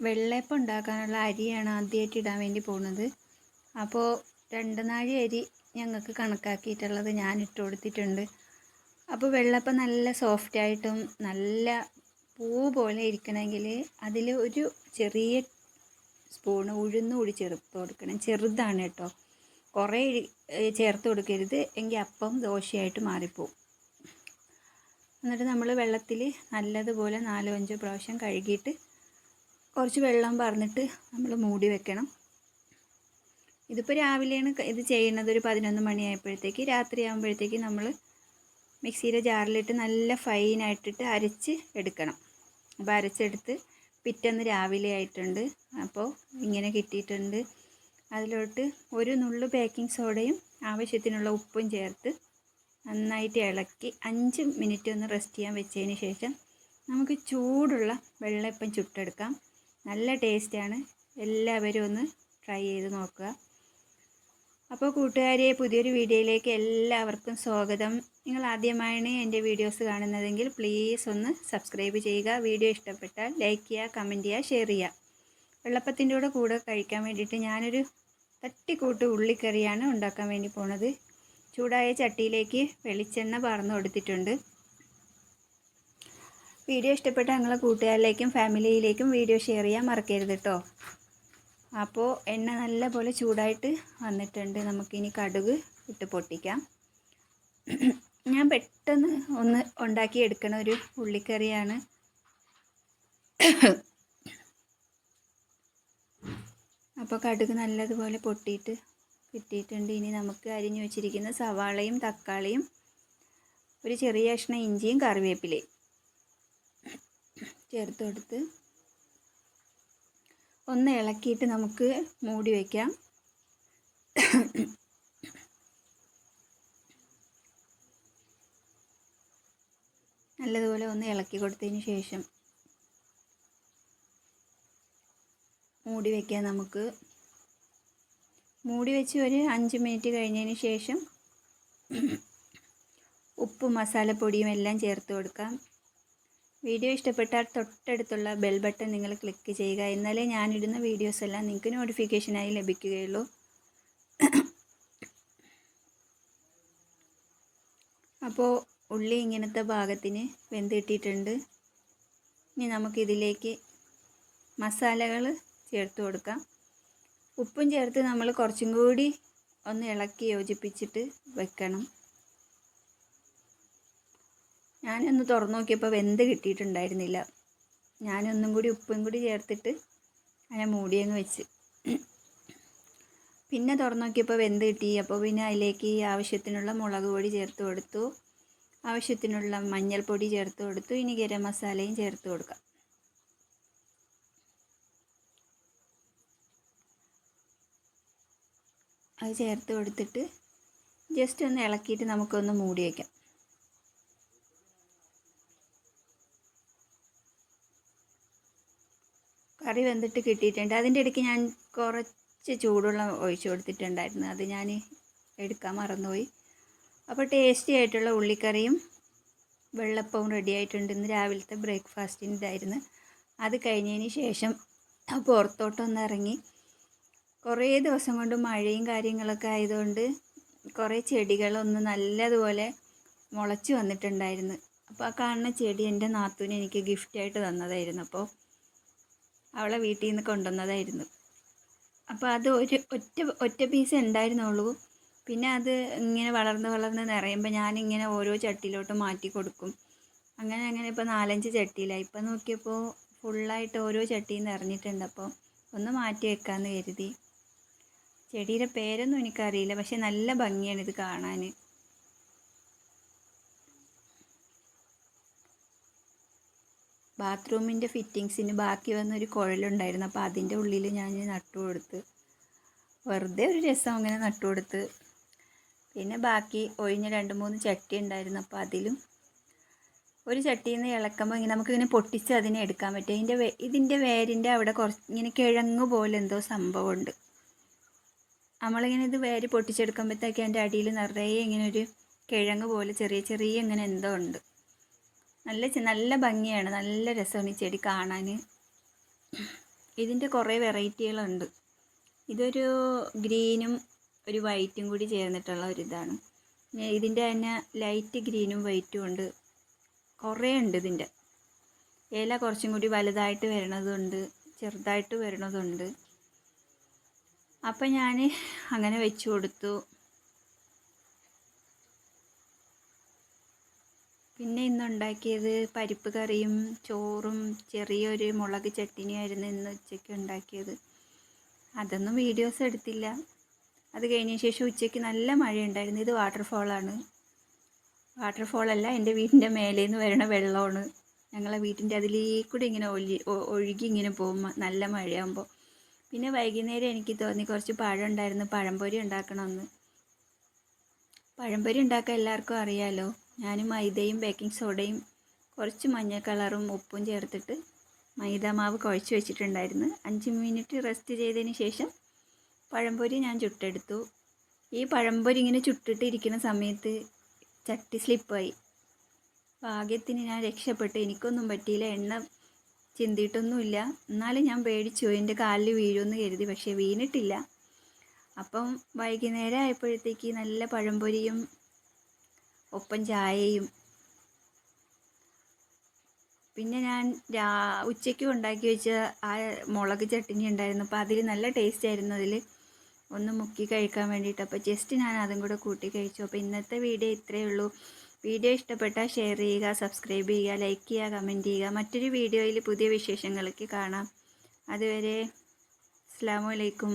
വെള്ളയപ്പം ഉണ്ടാക്കാനുള്ള അരിയാണ് ആദ്യമായിട്ട് ഇടാൻ വേണ്ടി പോകുന്നത് അപ്പോൾ രണ്ട് നാഴി അരി ഞങ്ങൾക്ക് കണക്കാക്കിയിട്ടുള്ളത് ഞാൻ ഇട്ട് കൊടുത്തിട്ടുണ്ട്. അപ്പോൾ വെള്ളപ്പം നല്ല സോഫ്റ്റ് ആയിട്ടും നല്ല പൂ പോലെ ഇരിക്കണമെങ്കിൽ അതിൽ ഒരു ചെറിയ സ്പൂണ് ഉഴുന്ന് കൂടി ചേർത്ത് കൊടുക്കണം. ചെറുതാണ് കേട്ടോ. കുറേ ചേർത്ത് കൊടുക്കരുത്. എങ്കിൽ അപ്പം ദോശയായിട്ട് മാറിപ്പോവും. എന്നിട്ട് നമ്മൾ വെള്ളത്തിൽ നല്ലതുപോലെ നാലോ അഞ്ചോ പ്രാവശ്യം കഴുകിയിട്ട് കുറച്ച് വെള്ളം പറഞ്ഞിട്ട് നമ്മൾ മൂടി വെക്കണം. ഇതിപ്പോൾ രാവിലെയാണ് ഇത് ചെയ്യുന്നത് ഒരു പതിനൊന്ന് മണിയായപ്പോഴത്തേക്ക്. രാത്രി ആകുമ്പോഴത്തേക്ക് നമ്മൾ മിക്സിയുടെ ജാറിലിട്ട് നല്ല ഫൈനായിട്ടിട്ട് അരച്ച് എടുക്കണം. അപ്പോൾ അരച്ചെടുത്ത് പിറ്റേന്ന് രാവിലെ ആയിട്ടുണ്ട്. അപ്പോൾ ഇങ്ങനെ കിട്ടിയിട്ടുണ്ട്. അതിലോട്ട് ഒരു നുള്ളു ബേക്കിംഗ് സോഡയും ആവശ്യത്തിനുള്ള ഉപ്പും ചേർത്ത് നന്നായിട്ട് ഇളക്കി അഞ്ച് മിനിറ്റ് ഒന്ന് റെസ്റ്റ് ചെയ്യാൻ വെച്ചതിന് ശേഷം നമുക്ക് ചൂടുള്ള വെള്ളയപ്പം ചുട്ടെടുക്കാം. നല്ല ടേസ്റ്റാണ്. എല്ലാവരും ഒന്ന് ട്രൈ ചെയ്ത് നോക്കുക. അപ്പോൾ കൂട്ടുകാരെ പുതിയൊരു വീഡിയോയിലേക്ക് എല്ലാവർക്കും സ്വാഗതം. നിങ്ങൾ ആദ്യമായാണ് എന്റെ വീഡിയോസ് കാണുന്നതെങ്കിൽ പ്ലീസ് ഒന്ന് സബ്സ്ക്രൈബ് ചെയ്യുക. വീഡിയോ ഇഷ്ടപ്പെട്ടാൽ ലൈക്ക് ചെയ്യുക കമന്റ് ചെയ്യുക ഷെയർ ചെയ്യുക. വെള്ളപ്പത്തിന്റെ കൂടെ കൂടെ കഴിക്കാൻ വേണ്ടിയിട്ട് ഞാനൊരു തട്ടിക്കൂട്ട് ഉള്ളിക്കറിയാണ് ഉണ്ടാക്കാൻ വേണ്ടി പോണത്. ചൂടായ ചട്ടിയിലേക്ക് വെളിച്ചെണ്ണ പറന്ന് കൊടുത്തിട്ടുണ്ട്. വീഡിയോ ഇഷ്ടപ്പെട്ട നിങ്ങളെ കൂട്ടുകാരിലേക്കും ഫാമിലിയിലേക്കും വീഡിയോ ഷെയർ ചെയ്യാൻ മറക്കരുത് കേട്ടോ അപ്പോൾ എണ്ണ നല്ല പോലെ ചൂടായിട്ട് വന്നിട്ടുണ്ട്. നമുക്കിനി കടുക് ഇട്ട് പൊട്ടിക്കാം. ഞാൻ പെട്ടെന്ന് ഒന്ന് ഉണ്ടാക്കി എടുക്കണ ഒരു ഉള്ളിക്കറിയാണ്. അപ്പോൾ കടുക് നല്ലതുപോലെ പൊട്ടിയിട്ട് കിട്ടിയിട്ടുണ്ട്. ഇനി നമുക്ക് അരിഞ്ഞു വെച്ചിരിക്കുന്ന സവാളയും തക്കാളിയും ഒരു ചെറിയ കഷ്ണം ഇഞ്ചിയും കറിവേപ്പിലയും. ചേർത്ത് കൊടുത്ത് ഒന്ന് ഇളക്കിയിട്ട് നമുക്ക് മൂടി വയ്ക്കാം നല്ലതുപോലെ ഒന്ന് ഇളക്കി കൊടുത്തതിന് ശേഷം മൂടി വയ്ക്കാം നമുക്ക് മൂടി വെച്ച് ഒരു അഞ്ച് മിനിറ്റ് കഴിഞ്ഞതിന് ശേഷം ഉപ്പും മസാലപ്പൊടിയും എല്ലാം ചേർത്ത് കൊടുക്കാം. വീഡിയോ ഇഷ്ടപ്പെട്ടാൽ തൊട്ടടുത്തുള്ള ബെൽ ബട്ടൺ നിങ്ങൾ ക്ലിക്ക് ചെയ്യുക. എന്നാലേ ഞാനിടുന്ന വീഡിയോസ് എല്ലാം നിങ്ങൾക്ക് നോട്ടിഫിക്കേഷനായി ലഭിക്കുകയുള്ളൂ. അപ്പോൾ ഉള്ളി ഇങ്ങനത്തെ ഭാഗത്തിന് വെന്തിട്ടിട്ടുണ്ട്. ഇനി നമുക്കിതിലേക്ക് മസാലകൾ ചേർത്ത് കൊടുക്കാം. ഉപ്പും ചേർത്ത് നമ്മൾ കുറച്ചും കൂടി ഒന്ന് ഇളക്കി യോജിപ്പിച്ചിട്ട് വെക്കണം. ഞാനൊന്ന് തുറന്നു നോക്കിയപ്പോൾ വെന്ത് കിട്ടിയിട്ടുണ്ടായിരുന്നില്ല. ഞാനൊന്നും കൂടി ഉപ്പും കൂടി ചേർത്തിട്ട് അങ്ങനെ മൂടിയങ്ങ് വെച്ച്. പിന്നെ തുറന്നു നോക്കിയപ്പോൾ വെന്ത് കിട്ടി. അപ്പോൾ പിന്നെ അതിലേക്ക് ആവശ്യത്തിനുള്ള മുളക് പൊടി ചേർത്ത് കൊടുത്തു. ആവശ്യത്തിനുള്ള മഞ്ഞൾപ്പൊടി ചേർത്ത് കൊടുത്തു. ഇനി ഗരം മസാലയും ചേർത്ത് കൊടുക്കാം. അത് ചേർത്ത് കൊടുത്തിട്ട് ജസ്റ്റ് ഒന്ന് ഇളക്കിയിട്ട് നമുക്കൊന്ന് മൂടി വയ്ക്കാം കറി വെന്തിട്ട് കിട്ടിയിട്ടുണ്ട്. അതിന്റെ ഇടയ്ക്ക് ഞാൻ കുറച്ച് ചൂടുവെള്ളം ഒഴിച്ചു കൊടുത്തിട്ടുണ്ടായിരുന്നു. അത് ഞാൻ എടുക്കാൻ മറന്നുപോയി. അപ്പോൾ ടേസ്റ്റി ആയിട്ടുള്ള ഉള്ളിക്കറിയും വെള്ളപ്പവും റെഡി ആയിട്ടുണ്ട്. ഇന്ന് രാവിലത്തെ ബ്രേക്ക്ഫാസ്റ്റിന് ഇതായിരുന്നു അത് കഴിഞ്ഞതിന് ശേഷം പുറത്തോട്ടൊന്ന് ഇറങ്ങി. കുറേ ദിവസം കൊണ്ട് മഴയും കാര്യങ്ങളൊക്കെ ആയതുകൊണ്ട് കുറേ ചെടികളൊന്ന് നല്ലതുപോലെ മുളച്ച് വന്നിട്ടുണ്ടായിരുന്നു. അപ്പോൾ ആ കാണുന്ന ചെടി എന്റെ നാത്തൂന് എനിക്ക് ഗിഫ്റ്റായിട്ട് തന്നതായിരുന്നു. അപ്പോൾ അവളെ വീട്ടിൽ നിന്ന് കൊണ്ടുവന്നതായിരുന്നു. അപ്പോൾ അത് ഒരു ഒറ്റ ഒറ്റ പീസ് ഉണ്ടായിരുന്നുള്ളൂ. പിന്നെ അത് ഇങ്ങനെ വളർന്ന് വളർന്ന് നിറയുമ്പോൾ ഞാനിങ്ങനെ ഓരോ ചട്ടിയിലോട്ട് മാറ്റി കൊടുക്കും. അങ്ങനെ അങ്ങനെ ഇപ്പോൾ നാലഞ്ച് ചട്ടിയിലായി. ഇപ്പം നോക്കിയപ്പോൾ ഫുള്ളായിട്ട് ഓരോ ചട്ടിയിൽ നിറഞ്ഞിട്ടുണ്ട്. അപ്പോൾ ഒന്ന് മാറ്റി വെക്കാമെന്ന് കരുതി. ചെടിയുടെ പേരൊന്നും എനിക്കറിയില്ല. പക്ഷെ നല്ല ഭംഗിയാണ് ഇത് കാണാൻ ബാത്റൂമിന്റെ ഫിറ്റിങ്സിന് ബാക്കി വന്നൊരു കുഴലുണ്ടായിരുന്നു. അപ്പോൾ അതിന്റെ ഉള്ളിൽ ഞാൻ നട്ടു കൊടുത്ത് വെറുതെ ഒരു രസം അങ്ങനെ നട്ടു കൊടുത്ത് പിന്നെ ബാക്കി ഒഴിഞ്ഞ രണ്ട് മൂന്ന് ചട്ടി ഉണ്ടായിരുന്നു. അപ്പോൾ അതിലും ഒരു ചട്ടിയിൽ നിന്ന് ഇളക്കുമ്പോൾ ഇങ്ങനെ നമുക്കിങ്ങനെ പൊട്ടിച്ച് അതിനെ എടുക്കാൻ പറ്റും. ഇതിന്റെ ഇതിന്റെ വേരിന്റെ അവിടെ കുറച്ച് ഇങ്ങനെ കിഴങ്ങ് പോലെ എന്തോ സംഭവമുണ്ട്. നമ്മളിങ്ങനെ ഇത് വേര് പൊട്ടിച്ചെടുക്കുമ്പോഴത്തേക്ക് അതിന്റെ അടിയിൽ നിറയെ ഇങ്ങനെ ഒരു കിഴങ്ങ് പോലെ ചെറിയ ചെറിയ ഇങ്ങനെ എന്തോ ഉണ്ട്. നല്ല നല്ല ഭംഗിയാണ്. നല്ല രസമാണ് ഈ ചെടി കാണാൻ ഇതിന്റെ കുറേ വെറൈറ്റികളുണ്ട്. ഇതൊരു ഗ്രീനും ഒരു വൈറ്റും കൂടി ചേർന്നിട്ടുള്ള ഒരു ഇതാണ് പിന്നെ ഇതിന്റെ തന്നെ ലൈറ്റ് ഗ്രീനും വൈറ്റും ഉണ്ട്. കുറേ ഉണ്ട് ഇതിന്റെ ഇല കുറച്ചും കൂടി വലുതായിട്ട് വരണതുണ്ട് ചെറുതായിട്ട് വരണതുണ്ട്. അപ്പം ഞാൻ അങ്ങനെ വെച്ചു കൊടുത്തു. പിന്നെ ഇന്ന് ഉണ്ടാക്കിയത് പരിപ്പ് കറിയും ചോറും ചെറിയൊരു മുളക് ചട്ടിനിയായിരുന്നു ഇന്ന് ഉച്ചയ്ക്ക് ഉണ്ടാക്കിയത്. അതൊന്നും വീഡിയോസ് എടുത്തില്ല. അത് കഴിഞ്ഞ ശേഷം ഉച്ചയ്ക്ക് നല്ല മഴയുണ്ടായിരുന്നു. ഇത് വാട്ടർഫോളാണ് വാട്ടർഫോളല്ല എന്റെ വീടിന്റെ മേലേ നിന്ന് വരണ വെള്ളമാണ്. ഞങ്ങളെ വീട്ടിന്റെ അതിലേക്കൂടെ ഇങ്ങനെ ഒലി ഒഴുകി ഇങ്ങനെ പോകും. നല്ല മഴയാകുമ്പോൾ പിന്നെ വൈകുന്നേരം എനിക്ക് തോന്നി കുറച്ച് പഴം ഉണ്ടായിരുന്നു. പഴംപൊരി ഉണ്ടാക്കണമെന്ന്. പഴംപൊരി ഉണ്ടാക്കാൻ എല്ലാവർക്കും അറിയാലോ? ഞാൻ മൈദയും ബേക്കിംഗ് സോഡയും കുറച്ച് മഞ്ഞ കളറും ഉപ്പും ചേർത്തിട്ട് മൈദ മാവ് കുഴച്ച് വെച്ചിട്ടുണ്ടായിരുന്നു. അഞ്ച് മിനിറ്റ് റെസ്റ്റ് ചെയ്തതിന് ശേഷം പഴംപൊരി ഞാൻ ചുട്ടെടുത്തു. ഈ പഴംപൊരി ഇങ്ങനെ ചുട്ടിട്ടിരിക്കുന്ന സമയത്ത് ചട്ടി സ്ലിപ്പായി ഭാഗ്യത്തിന് ഞാൻ രക്ഷപ്പെട്ടു. എനിക്കൊന്നും പറ്റിയില്ല. എണ്ണ ചിന്തിയിട്ടൊന്നുമില്ല. എന്നാലും ഞാൻ പേടിച്ചു. എന്റെ കാലിൽ വീഴുമെന്ന് കരുതി പക്ഷേ വീണിട്ടില്ല. അപ്പം വൈകുന്നേരം ആയപ്പോഴത്തേക്ക് നല്ല പഴംപൊരിയും ഒപ്പം ചായയും. പിന്നെ ഞാൻ രാ ഉച്ചയ്ക്ക് ഉണ്ടാക്കി വെച്ച ആ മുളക് ചട്ടിനി ഉണ്ടായിരുന്നു. അപ്പോൾ അതിൽ നല്ല ടേസ്റ്റ് ആയിരുന്നു അതിൽ ഒന്ന് മുക്കി കഴിക്കാൻ വേണ്ടിയിട്ട്. അപ്പോൾ ജസ്റ്റ് ഞാൻ അതും കൂടെ കൂട്ടി കഴിച്ചു. അപ്പോൾ ഇന്നത്തെ വീഡിയോ ഇത്രയേ ഉള്ളൂ. വീഡിയോ ഇഷ്ടപ്പെട്ടാൽ ഷെയർ ചെയ്യുക സബ്സ്ക്രൈബ് ചെയ്യുക ലൈക്ക് ചെയ്യുക കമന്റ് ചെയ്യുക. മറ്റൊരു വീഡിയോയിൽ പുതിയ വിശേഷങ്ങളൊക്കെ കാണാം. അതുവരെ അസ്സാമലൈക്കും